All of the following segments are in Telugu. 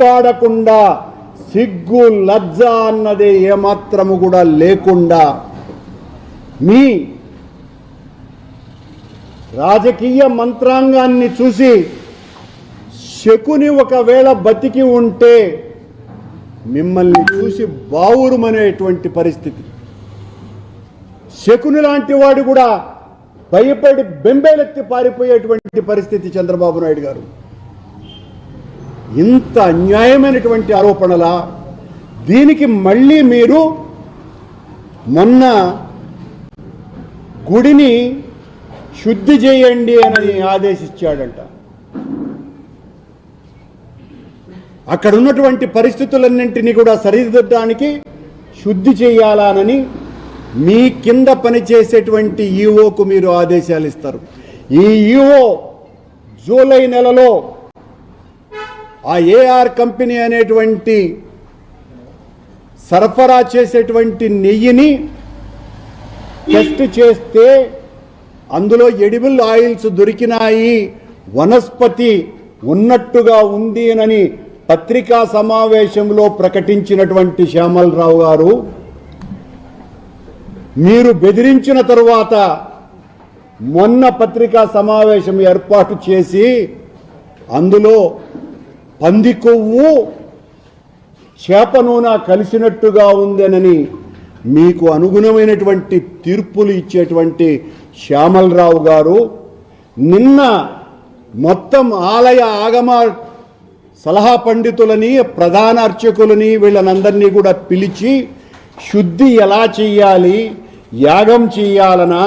మాట్లాడకుండా సిగ్గు లజ్జ అన్నది ఏమాత్రము కూడా లేకుండా మీ రాజకీయ మంత్రాంగాన్ని చూసి శకుని ఒకవేళ బతికి ఉంటే మిమ్మల్ని చూసి బావురుమనేటువంటి పరిస్థితి. శకుని లాంటి వాడు కూడా భయపడి బెంబేలెత్తి పారిపోయేటువంటి పరిస్థితి చంద్రబాబు నాయుడు గారు. ఇంత అన్యాయమైనటువంటి ఆరోపణలా దీనికి మళ్ళీ మీరు మొన్న గుడిని శుద్ధి చేయండి అని ఆదేశించాడంట. అక్కడ ఉన్నటువంటి పరిస్థితులన్నింటినీ కూడా సరిదిద్దడానికి శుద్ధి చేయాలనని మీ కింద పనిచేసేటువంటి ఈఓకు మీరు ఆదేశాలు ఇస్తారు ఈ ఈఓ జూలై నెలలో ఆ ఏఆర్ కంపెనీ అనేటువంటి సరఫరా చేసేటువంటి నెయ్యిని టెస్ట్ చేస్తే అందులో ఎడిబుల్ ఆయిల్స్ దొరికినాయి. వనస్పతి ఉన్నట్టుగా ఉంది అని పత్రికా సమావేశంలో ప్రకటించినటువంటి శ్యామలరావు గారు మీరు బెదిరించిన తరువాత మొన్న పత్రికా సమావేశం ఏర్పాటు చేసి అందులో పంది కొవ్వు చేప నూనె కలిసినట్టుగా ఉందనని మీకు అనుగుణమైనటువంటి తీర్పులు ఇచ్చేటువంటి శ్యామలరావు గారు నిన్న మొత్తం ఆలయ ఆగమ సలహా పండితులని ప్రధాన అర్చకులని వీళ్ళనందరినీ కూడా పిలిచి శుద్ధి ఎలా చేయాలి యాగం చేయాలనా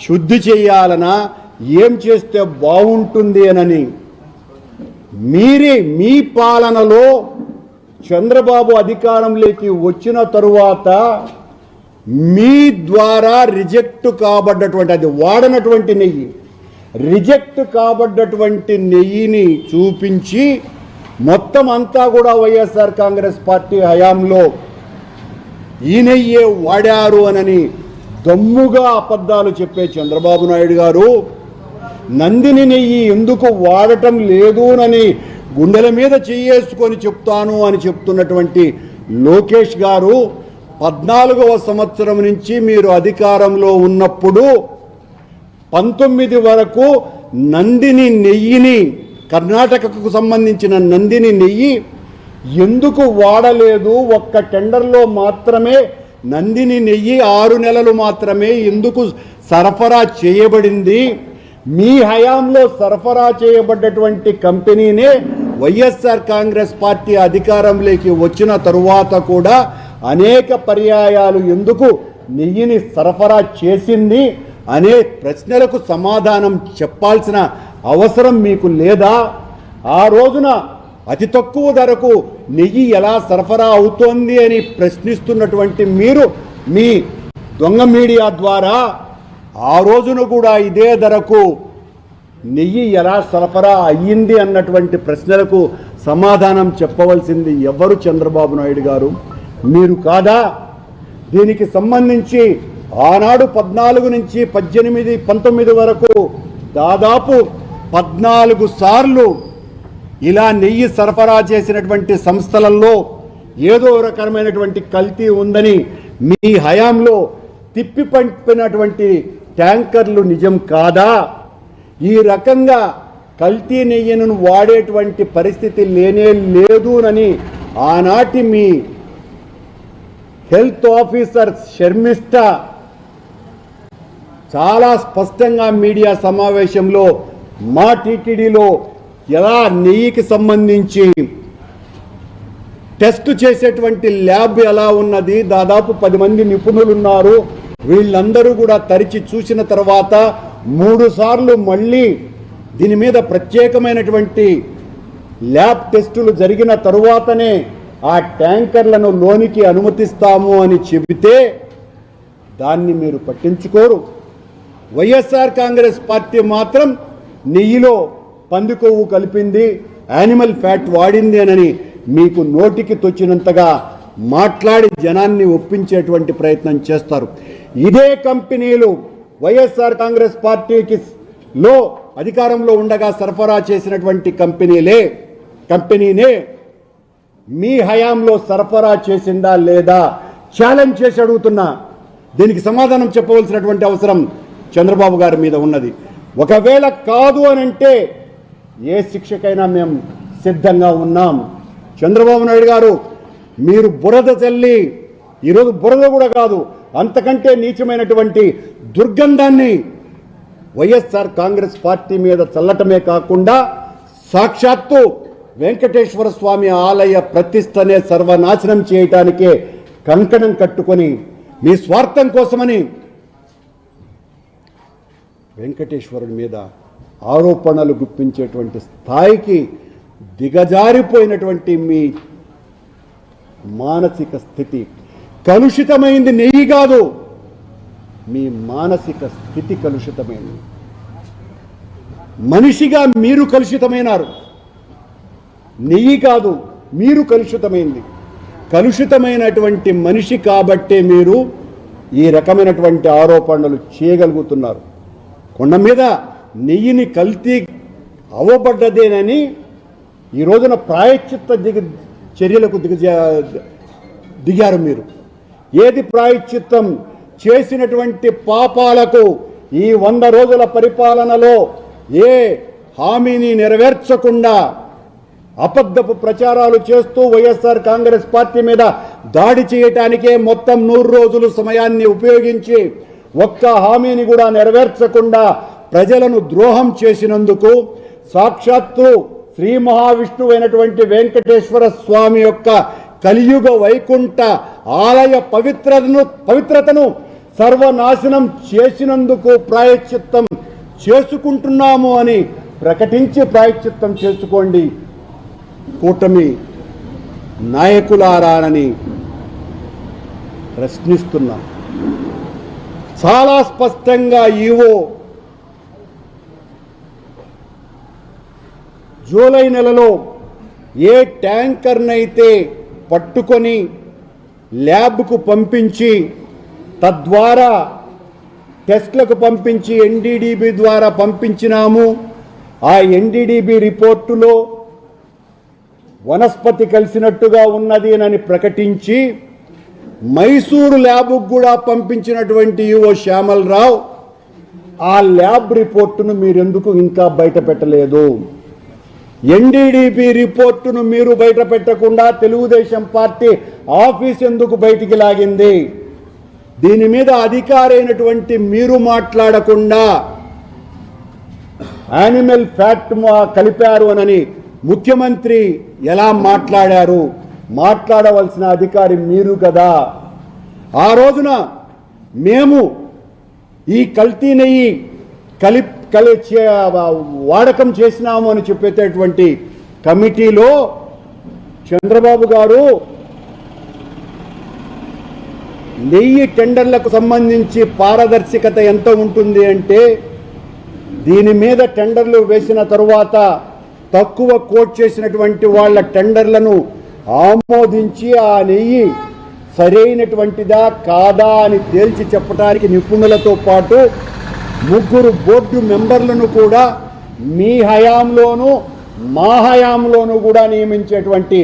శుద్ధి చేయాలనా ఏం చేస్తే బాగుంటుంది అనని మీరే మీ పాలనలో చంద్రబాబు అధికారంలోకి వచ్చిన తరువాత మీ ద్వారా రిజెక్ట్ కాబడ్డటువంటి అది వాడనటువంటి నెయ్యి రిజెక్ట్ కాబడ్డటువంటి నెయ్యిని చూపించి మొత్తం అంతా కూడా వైఎస్ఆర్ కాంగ్రెస్ పార్టీ హయాంలో ఈ నెయ్యే వాడారు అనని దమ్ముగా అబద్ధాలు చెప్పే చంద్రబాబు నాయుడు గారు నందిని నెయ్యి ఎందుకు వాడటం లేదునని గుండెల మీద చెయ్యేసుకొని చెప్తాను అని చెప్తున్నటువంటి లోకేష్ గారు పద్నాలుగవ సంవత్సరం నుంచి మీరు అధికారంలో ఉన్నప్పుడు పంతొమ్మిది వరకు నందిని నెయ్యిని కర్ణాటకకు సంబంధించిన నందిని నెయ్యి ఎందుకు వాడలేదు? ఒక్క టెండర్లో మాత్రమే నందిని నెయ్యి ఆరు నెలలు మాత్రమే ఎందుకు సరఫరా చేయబడింది? మీ హయాంలో సరఫరా చేయబడ్డటువంటి కంపెనీనే వైఎస్ఆర్ కాంగ్రెస్ పార్టీ అధికారంలోకి వచ్చిన తరువాత కూడా అనేక పర్యాయాలు ఎందుకు నెయ్యిని సరఫరా చేసింది అనే ప్రశ్నలకు సమాధానం చెప్పాల్సిన అవసరం మీకు లేదా? ఆ రోజున అతి తక్కువ ధరకు నెయ్యి ఎలా సరఫరా అవుతోంది అని ప్రశ్నిస్తున్నటువంటి మీరు మీ దొంగ మీడియా ద్వారా ఆ రోజున కూడా ఇదే ధరకు నెయ్యి ఎలా సరఫరా అయ్యింది అన్నటువంటి ప్రశ్నలకు సమాధానం చెప్పవలసింది ఎవరు చంద్రబాబు నాయుడు గారు? మీరు కాదా? దీనికి సంబంధించి ఆనాడు పద్నాలుగు నుంచి పద్దెనిమిది పంతొమ్మిది వరకు దాదాపు పద్నాలుగు సార్లు ఇలా నెయ్యి సరఫరా చేసినటువంటి సంస్థలలో ఏదో రకమైనటువంటి కల్తీ ఉందని మీ హయాంలో తిప్పి పంపినటువంటి ట్యాంకర్లు నిజం కాదా? ఈ రకంగా కల్తీ నెయ్యను వాడేటువంటి పరిస్థితి లేనే లేదునని ఆనాటి మీ హెల్త్ ఆఫీసర్ శర్మిష్ట చాలా స్పష్టంగా మీడియా సమావేశంలో మా టీటీడీలో ఎలా నెయ్యికి సంబంధించి టెస్ట్ చేసేటువంటి ల్యాబ్ ఎలా ఉన్నది? దాదాపు పది మంది నిపుణులు ఉన్నారు వీళ్ళందరూ కూడా తరిచి చూసిన తర్వాత మూడు సార్లు మళ్ళీ దీని మీద ప్రత్యేకమైనటువంటి ల్యాబ్ టెస్టులు జరిగిన తరువాతనే ఆ ట్యాంకర్లను లోనికి అనుమతిస్తాము అని చెబితే దాన్ని మీరు పట్టించుకోరు. వైఎస్ఆర్ కాంగ్రెస్ పార్టీ మాత్రం నెయ్యిలో పంది కొవ్వు కలిపింది యానిమల్ ఫ్యాట్ వాడింది అని మీకు నోటికి తొచ్చినంతగా మాట్లాడి జనాన్ని ఒప్పించేటువంటి ప్రయత్నం చేస్తారు. ఇదే కంపెనీలు వైఎస్ఆర్ కాంగ్రెస్ పార్టీకి లో అధికారంలో ఉండగా సరఫరా చేసినటువంటి కంపెనీలే. కంపెనీనే మీ హయాంలో సరఫరా చేసిందా లేదా ఛాలెంజ్ చేసి అడుగుతున్నా. దీనికి సమాధానం చెప్పవలసినటువంటి అవసరం చంద్రబాబు గారి మీద ఉన్నది. ఒకవేళ కాదు అని అంటే ఏ శిక్షకైనా మేము సిద్ధంగా ఉన్నాం. చంద్రబాబు నాయుడు గారు మీరు బురద చల్లి ఈరోజు బురద కూడా కాదు అంతకంటే నీచమైనటువంటి దుర్గంధాన్ని వైఎస్ఆర్ కాంగ్రెస్ పార్టీ మీద చల్లటమే కాకుండా సాక్షాత్తు వెంకటేశ్వర స్వామి ఆలయ ప్రతిష్టనే సర్వనాశనం చేయటానికే కంకణం కట్టుకొని మీ స్వార్థం కోసమని వెంకటేశ్వరుడి మీద ఆరోపణలు గుప్పించేటువంటి స్థాయికి దిగజారిపోయినటువంటి మీ మానసిక స్థితి కలుషితమైంది నెయ్యి కాదు. మీ మానసిక స్థితి కలుషితమైంది. మనిషిగా మీరు కలుషితమైనారు. నెయ్యి కాదు మీరు కలుషితమైంది. కలుషితమైనటువంటి మనిషి కాబట్టే మీరు ఈ రకమైనటువంటి ఆరోపణలు చేయగలుగుతున్నారు. కొండ మీద నెయ్యిని కల్తీ అవ్వబడ్డదేనని ఈ రోజున ప్రాయశ్చిత్త దిగ చర్యలకు దిగజా దిగారు మీరు. ఏది ప్రాయశ్చిత్తం చేసినటువంటి పాపాలకు ఈ వంద రోజుల పరిపాలనలో ఏ హామీని నెరవేర్చకుండా అబద్ధపు ప్రచారాలు చేస్తూ వైఎస్ఆర్ కాంగ్రెస్ పార్టీ మీద దాడి చేయటానికే మొత్తం నూరు రోజులు సమయాన్ని ఉపయోగించి ఒక్క హామీని కూడా నెరవేర్చకుండా ప్రజలను ద్రోహం చేసినందుకు సాక్షాత్తు శ్రీ మహావిష్ణువు అయినటువంటి వెంకటేశ్వర స్వామి యొక్క కలియుగ వైకుంఠ ఆలయ పవిత్రతను పవిత్రతను సర్వనాశనం చేసినందుకు ప్రాయశ్చిత్తం చేసుకుంటున్నాము అని ప్రకటించి ప్రాయశ్చిత్తం చేసుకోండి. కూటమి నాయకులారానని ప్రశ్నిస్తున్నాం. చాలా స్పష్టంగా ఈవో జూలై నెలలో ఏ ట్యాంకర్నైతే పట్టుకొని ల్యాబ్కు పంపించి తద్వారా టెస్ట్లకు పంపించి ఎన్డీడీబీ ద్వారా పంపించినాము. ఆ ఎన్డీడీబీ రిపోర్టులో వనస్పతి కలిసినట్టుగా ఉన్నది అని ప్రకటించి మైసూరు ల్యాబ్కు కూడా పంపించినటువంటి ఈవో శ్యామలరావు ఆ ల్యాబ్ రిపోర్టును మీరెందుకు ఇంకా బయట పెట్టలేదు ఎన్డీడీపీ రిపోర్టును మీరు బయట పెట్టకుండా తెలుగుదేశం పార్టీ ఆఫీస్ ఎందుకు బయటికి లాగింది? దీని మీద అధికారైనటువంటి మీరు మాట్లాడకుండా యానిమల్ ఫ్యాక్ట్ కలిపారు అనని ముఖ్యమంత్రి ఎలా మాట్లాడారు? మాట్లాడవలసిన అధికారి మీరు కదా. ఆ రోజున మేము ఈ కల్తీ నెయ్యి కలిపి కలి వాడకం చేసినాము అని చెప్పేటటువంటి కమిటీలో చంద్రబాబు గారు నెయ్యి టెండర్లకు సంబంధించి పారదర్శకత ఎంత ఉంటుంది అంటే దీని మీద టెండర్లు వేసిన తరువాత తక్కువ కోట్ చేసినటువంటి వాళ్ళ టెండర్లను ఆమోదించి ఆ నెయ్యి సరైనటువంటిదా కాదా అని తేల్చి చెప్పడానికి నిపుణులతో పాటు ముగ్గురు బోర్డు మెంబర్లను కూడా మీ హయాంలోనూ మా హయాంలోనూ కూడా నియమించేటువంటి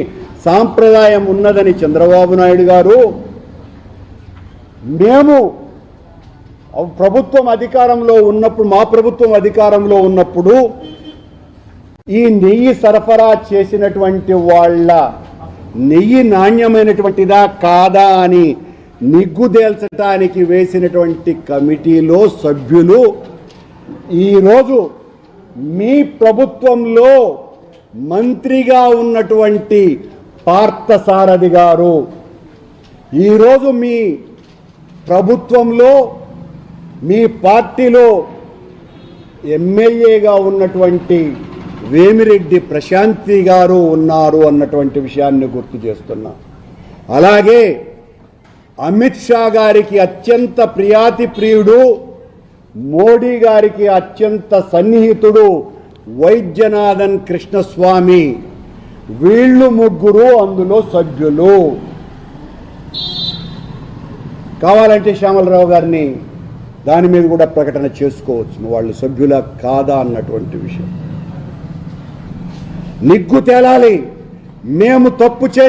సాంప్రదాయం ఉన్నదని చంద్రబాబు నాయుడు గారు. మేము ప్రభుత్వం అధికారంలో ఉన్నప్పుడు మా ప్రభుత్వం అధికారంలో ఉన్నప్పుడు ఈ నెయ్యి సరఫరా చేసినటువంటి వాళ్ళ నెయ్యి నాణ్యమైనటువంటిదా కాదా అని నిగ్గుదేల్చడానికి వేసినటువంటి కమిటీలో సభ్యులు ఈరోజు మీ ప్రభుత్వంలో మంత్రిగా ఉన్నటువంటి పార్థసారథి గారు ఈరోజు మీ ప్రభుత్వంలో మీ పార్టీలో ఎమ్మెల్యేగా ఉన్నటువంటి వేమిరెడ్డి ప్రశాంతి గారు ఉన్నారు అన్నటువంటి విషయాన్ని గుర్తు చేస్తున్నా. అలాగే అమిత్ షా గారికి అత్యంత ప్రియాతి ప్రియుడు మోడీ గారికి అత్యంత సన్నిహితుడు వైద్యనాథన్ కృష్ణస్వామి. వీళ్ళు ముగ్గురు అందులో సభ్యులు. కావాలంటే శ్యామలరావు గారిని దాని మీద కూడా ప్రకటన చేసుకోవచ్చు. వాళ్ళు సభ్యుల కాదా అన్నటువంటి విషయం. నిగ్గు తేలాలి. మేము తప్పు చే